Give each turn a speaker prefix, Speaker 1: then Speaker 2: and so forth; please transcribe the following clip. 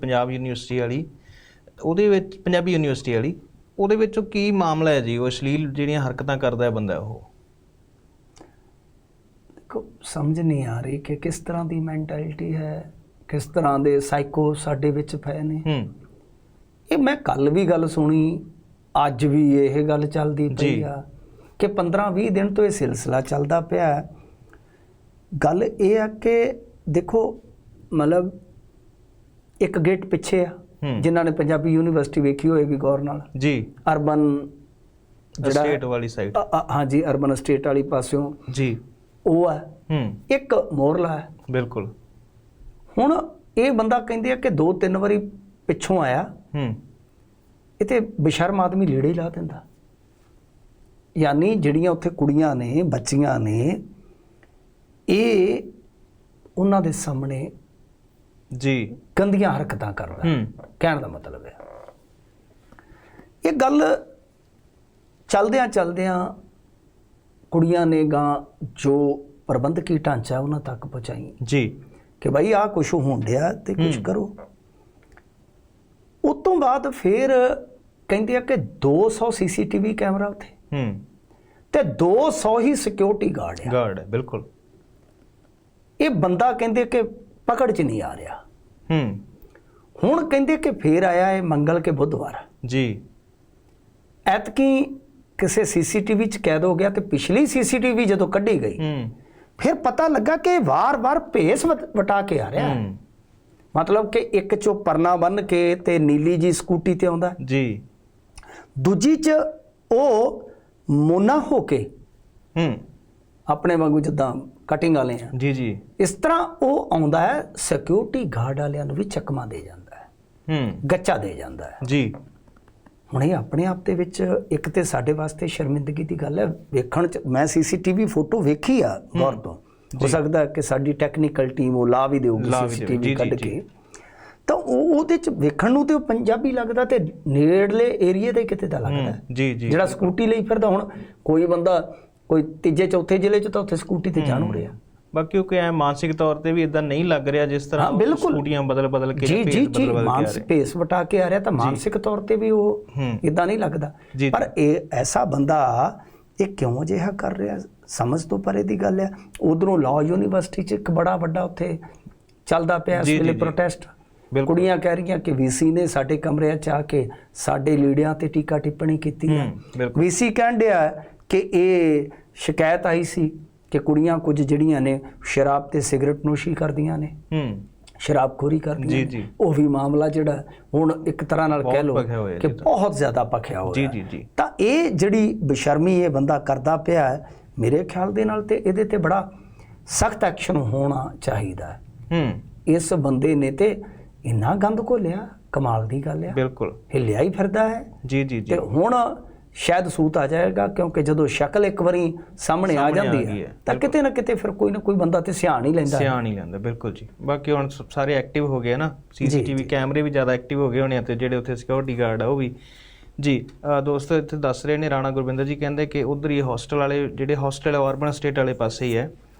Speaker 1: Punjab university ਵਾਲੀ ਉਹਦੇ ਵਿੱਚ ਪੰਜਾਬੀ ਯੂਨੀਵਰਸਿਟੀ ਵਾਲੀ ਉਹਦੇ ਵਿੱਚ ਕੀ ਮਾਮਲਾ ਹੈ ਜੀ ਉਹ ਅਸ਼ਲੀਲ ਜਿਹੜੀਆਂ ਹਰਕਤਾਂ ਕਰਦਾ ਹੈ ਬੰਦਾ ਉਹ
Speaker 2: ਦੇਖੋ ਸਮਝ ਨਹੀਂ ਆ ਰਹੀ ਕਿ ਕਿਸ ਤਰ੍ਹਾਂ ਦੀ ਮੈਂਟੈਲਿਟੀ ਹੈ ਕਿਸ ਤਰ੍ਹਾਂ ਦੇ ਸਾਈਕੋ ਸਾਡੇ ਵਿੱਚ ਪਏ ਨੇ
Speaker 1: ਹੂੰ
Speaker 2: ਇਹ ਮੈਂ ਕੱਲ ਵੀ ਗੱਲ ਸੁਣੀ ਅੱਜ ਵੀ ਇਹ ਗੱਲ ਚੱਲਦੀ ਪਈ। ਆ ਕਿ 15-20 ਦਿਨ ਤੋਂ ਇਹ ਸਿਲਸਿਲਾ ਚੱਲਦਾ ਪਿਆ। ਗੱਲ ਇਹ ਆ ਕਿ ਦੇਖੋ ਮਤਲਬ ਇੱਕ ਗੇਟ ਪਿੱਛੇ ਆ। ਜਿਨ੍ਹਾਂ ਨੇ ਪੰਜਾਬੀ ਯੂਨੀਵਰਸਿਟੀ ਵੇਖੀ ਹੋਏਗੀ ਗੌਰ ਨਾਲ।
Speaker 1: ਜੀ।
Speaker 2: ਅਰਬਨ
Speaker 1: ਸਟੇਟ ਵਾਲੀ ਸਾਈਡ
Speaker 2: ਹਾਂਜੀ ਅਰਬਨ ਸਟੇਟ ਵਾਲੀ ਪਾਸਿਓਂ।
Speaker 1: ਜੀ।
Speaker 2: ਉਹ ਹੈ
Speaker 1: ਹੂੰ।
Speaker 2: ਇੱਕ ਮੋਰਲਾ ਹੈ।
Speaker 1: ਬਿਲਕੁਲ।
Speaker 2: ਹੁਣ ਇਹ ਬੰਦਾ ਕਹਿੰਦੇ ਆ ਕਿ ਦੋ ਤਿੰਨ ਵਾਰੀ ਪਿੱਛੋਂ ਆਇਆ।
Speaker 1: ਹੂੰ।
Speaker 2: ਇਹ ਤੇ ਬੇਸ਼ਰਮ ਆਦਮੀ ਲੀੜੇ ਲਾ ਦਿੰਦਾ। ਯਾਨੀ ਜਿਹੜੀਆਂ ਉੱਥੇ ਕੁੜੀਆਂ ਨੇ ਬੱਚੀਆਂ ਨੇ ਇਹ ਉਹਨਾਂ ਦੇ ਸਾਹਮਣੇ
Speaker 1: ਜੀ।
Speaker 2: ਗੰਦੀਆਂ ਹਰਕਤਾਂ ਕਰ ਰਿਹਾ
Speaker 1: ਹੂੰ।
Speaker 2: ਕਹਿਣ ਦਾ ਮਤਲਬ ਹੈ ਇਹ ਗੱਲ ਚਲਦਿਆਂ ਚਲਦਿਆਂ ਕੁੜੀਆਂ ਨੇ ਗਾਂ ਜੋ ਪ੍ਰਬੰਧਕੀ ਢਾਂਚਾ ਉਹਨਾਂ ਤੱਕ ਪਹੁੰਚਾਈ।
Speaker 1: ਜੀ।
Speaker 2: ਕਿ ਭਾਈ ਆਹ ਕੁਛ ਹੋਣ ਡਿਆ ਤੇ
Speaker 1: ਹੂੰ।
Speaker 2: ਕਰੋ। ਉਸ ਤੋਂ ਬਾਅਦ ਫਿਰ ਕਹਿੰਦੇ ਆ ਕਿ 200 ਸੀਸੀਟੀਵੀ ਕੈਮਰਾ ਉੱਥੇ।
Speaker 1: ਹੂੰ।
Speaker 2: ਤੇ 200 ਹੀ ਸਿਕਿਉਰਿਟੀ ਗਾਰਡ ਆ।
Speaker 1: ਗਾਰਡ ਹੈ ਬਿਲਕੁਲ।
Speaker 2: ਇਹ ਬੰਦਾ ਕਹਿੰਦੇ ਕਿ ਪਕੜ 'ਚ ਨਹੀਂ ਆ ਰਿਹਾ।
Speaker 1: ਹੂੰ।
Speaker 2: ਹੁਣ ਕਹਿੰਦੇ ਕਿ ਫੇਰ ਆਇਆ ਹੈ ਮੰਗਲ ਕੇ ਬੁੱਧਵਾਰ।
Speaker 1: ਜੀ।
Speaker 2: ਐਤਕੀ ਕਿਸੇ ਸੀਸੀਟੀਵੀ 'ਚ ਕੈਦ ਹੋ ਗਿਆ ਤੇ ਪਿਛਲੀ ਸੀਸੀਟੀਵੀ ਜਦੋਂ ਕੱਢੀ ਗਈ
Speaker 1: ਹੂੰ।
Speaker 2: ਫਿਰ ਪਤਾ ਲੱਗਾ ਕਿ ਵਾਰ-ਵਾਰ ਭੇਸ ਵਟ- ਕੇ ਆ ਰਿਹਾ। ਹੂੰ। ਮਤਲਬ ਕਿ ਇੱਕ ਚੋਂ ਪਰਨਾ ਬੰਨ ਕੇ ਤੇ ਨੀਲੀ ਜੀ ਸਕੂਟੀ ਤੇ ਆਉਂਦਾ।
Speaker 1: ਜੀ।
Speaker 2: ਦੂਜੀ 'ਚ ਉਹ ਮੋਨਾ ਹੋ ਕੇ
Speaker 1: ਹੂੰ।
Speaker 2: ਆਪਣੇ ਵਾਂਗੂ ਜਿੱਦਾਂ ਕਟਿੰਗ ਵਾਲੇ ਆ।
Speaker 1: ਜੀ ਜੀ।
Speaker 2: ਇਸ ਤਰ੍ਹਾਂ ਉਹ ਆਉਂਦਾ ਹੈ ਸਿਕਿਉਰਿਟੀ ਗਾਰਡ ਵਾਲਿਆਂ ਨੂੰ ਵੀ ਚੱਕਮਾ ਦੇ ਜਾਂਦਾ ਹੈ।
Speaker 1: ਹੂੰ।
Speaker 2: ਗੱਚਾ ਦੇ ਜਾਂਦਾ ਹੈ।
Speaker 1: ਜੀ।
Speaker 2: ਹੁਣ ਇਹ ਆਪਣੇ ਆਪ ਦੇ ਵਿੱਚ ਇੱਕ ਤੇ ਸਾਡੇ ਵਾਸਤੇ ਸ਼ਰਮਿੰਦਗੀ ਦੀ ਗੱਲ ਹੈ। ਵੇਖਣ ਚ ਮੈਂ ਸੀਸੀਟੀਵੀ ਫੋਟੋ ਵੇਖੀ ਆ ਗੌਰ ਤੋਂ। ਹੋ ਸਕਦਾ ਕਿ ਸਾਡੀ ਟੈਕਨੀਕਲ ਟੀਮ ਉਹ ਲਾ ਵੀ ਦੇਊਗੀ ਸੀਸੀਟੀਵੀ ਕੱਢ ਕੇ। ਤਾਂ ਉਹ ਉਹਦੇ ਚ ਵੇਖਣ ਨੂੰ ਤੇ ਉਹ ਪੰਜਾਬੀ ਲੱਗਦਾ ਤੇ ਨੇੜਲੇ ਏਰੀਆ ਦੇ ਕਿਤੇ ਦਾ ਲੱਗਦਾ
Speaker 1: ਜੀ ਜੀ।
Speaker 2: ਜਿਹੜਾ ਸਕੂਟੀ ਲਈ ਫਿਰਦਾ ਹੁਣ ਕੋਈ ਬੰਦਾ ਕੋਈ ਤੀਜੇ ਚੌਥੇ ਜ਼ਿਲ੍ਹੇ ਚ ਤਾਂ ਉੱਥੇ ਸਕੂਟੀ ਤੇ ਜਾਣੂ ਰਿਹਾ
Speaker 1: ਬਾਕੀ ਉਹ ਕਿ ਐ ਮਾਨਸਿਕ ਤੌਰ ਤੇ ਵੀ ਇਦਾਂ ਨਹੀਂ ਲੱਗ ਰਿਹਾ ਜਿਸ ਤਰ੍ਹਾਂ
Speaker 2: ਹਾਂ।
Speaker 1: ਸਕੂਟੀਆਂ ਬਦਲ ਬਦਲ ਕੇ
Speaker 2: ਜੀ
Speaker 1: ਜਾਂ
Speaker 2: ਜੀ ਮਾਨਸਿਕ ਭੇਸ ਵਟਾ ਕੇ ਆ ਰਿਹਾ ਤਾਂ ਮਾਨਸਿਕ ਤੌਰ ਤੇ ਵੀ ਉਹ
Speaker 1: ਹੂੰ।
Speaker 2: ਇਦਾਂ ਨਹੀਂ ਲੱਗਦਾ। ਪਰ ਇਹ ਐਸਾ ਬੰਦਾ ਇਹ ਕਿਉਂ ਜਿਹਾ ਕਰ ਰਿਹਾ? ਸਮਝ ਤੋਂ ਪਰੇ ਦੀ ਗੱਲ ਹੈ ਉਧਰੋਂ ਲਾਅ ਯੂਨੀਵਰਸਿਟੀ 'ਚ ਇੱਕ ਬੜਾ ਵੱਡਾ ਉੱਥੇ ਚੱਲਦਾ ਪਿਆ ਇਸ ਵੇਲੇ। ਪ੍ਰੋਟੈਸਟ। ਕੁੜੀਆਂ ਕਹਿ ਰਹੀਆਂ ਕਿ ਵੀਸੀ ਨੇ ਸਾਡੇ ਕਮਰਿਆਂ 'ਚ ਆ ਕੇ ਸਾਡੇ ਲੀੜਿਆਂ ਤੇ ਟੀਕਾ ਟਿੱਪਣੀ ਕੀਤੀ ਹੈ
Speaker 1: ਹੂੰ।
Speaker 2: ਵੀਸੀ ਕਹਿਣ ਡਿਆ ਕਿ ਇਹ ਸ਼ਿਕਾਇਤ ਆਈ ਸੀ ਕਿ ਕੁੜੀਆਂ ਕੁਝ ਜਿਹੜੀਆਂ ਨੇ ਸ਼ਰਾਬ ਤੇ ਸਿਗਰਟ ਨੋਸ਼ੀ ਕਰਦੀਆਂ ਨੇ।
Speaker 1: ਹੂੰ।
Speaker 2: ਸ਼ਰਾਬਖੋਰੀ ਕਰਦੀਆਂ
Speaker 1: ਜੀ।
Speaker 2: ਉਹ ਵੀ ਮਾਮਲਾ ਜਿਹੜਾ ਹੁਣ ਇੱਕ ਤਰ੍ਹਾਂ ਨਾਲ ਕਹਿ
Speaker 1: ਹੋਇਆ
Speaker 2: ਕਿ। ਬਹੁਤ ਜ਼ਿਆਦਾ
Speaker 1: ਜੀ
Speaker 2: ਹੈ।
Speaker 1: ਜੀ ਜੀ
Speaker 2: ਤਾਂ ਇਹ ਜਿਹੜੀ ਬੇਸ਼ਰਮੀ ਇਹ ਬੰਦਾ ਕਰਦਾ ਪਿਆ ਹੈ ਮੇਰੇ ਖਿਆਲ ਦੇ ਨਾਲ ਤੇ ਇਹਦੇ ਤੇ ਬੜਾ ਸਖਤ ਐਕਸ਼ਨ ਹੋਣਾ ਚਾਹੀਦਾ ਹੈ।
Speaker 1: ਹੂੰ।
Speaker 2: ਇਸ ਬੰਦੇ ਨੇ ਤੇ ਇੰਨਾ ਗੰਦ ਘੋਲਿਆ ਕਮਾਲ ਦੀ ਗੱਲ ਆ।
Speaker 1: ਬਿਲਕੁਲ।
Speaker 2: ਹਿੱਲਿਆ ਹੀ ਫਿਰਦਾ ਹੈ।
Speaker 1: ਜੀ ਜੀ ਜੀ।
Speaker 2: ਤੇ ਹੁਣ ਸ਼ਾਇਦ ਸੂਤ ਆ ਜਾਏਗਾ ਕਿਉਂਕਿ ਜਦੋਂ ਸ਼ਕਲ ਇੱਕ ਵਾਰੀ ਸਾਹਮਣੇ ਆ ਜਾਂਦੀ ਹੈ ਤਾਂ ਕਿਤੇ ਨਾ ਕਿਤੇ ਫਿਰ ਕੋਈ ਨਾ ਕੋਈ ਬੰਦਾ ਤੇ ਸਿਆਣ ਹੀ ਲੈਂਦਾ।
Speaker 1: ਸਿਆਣ ਹੀ ਲੈਂਦਾ ਬਿਲਕੁਲ ਜੀ। ਬਾਕੀ ਹੁਣ ਸਾਰੇ ਐਕਟਿਵ ਹੋ ਗਏ ਨਾ ਸੀਸੀਟੀਵੀ ਕੈਮਰੇ ਵੀ ਜ਼ਿਆਦਾ ਐਕਟਿਵ ਹੋ ਗਏ ਹੋਣੇ ਤੇ ਜਿਹੜੇ ਉੱਥੇ ਸਿਕਿਉਰਿਟੀ ਗਾਰਡ ਆ ਉਹ ਵੀ। ਜੀ ਦੋਸਤੋ ਇੱਥੇ ਦੱਸ ਰਹੇ ਨੇ ਰਾਣਾ ਗੁਰਵਿੰਦਰ ਜੀ ਕਹਿੰਦੇ ਕਿ ਉਧਰ ਹੀ ਹੌਸਟਲ ਵਾਲੇ ਜਿਹੜੇ ਹੌਸਟਲ ਅਰਬਨ ਸਟੇਟ ਵਾਲੇ ਪਾਸੇ ਹੀ ਹੈ।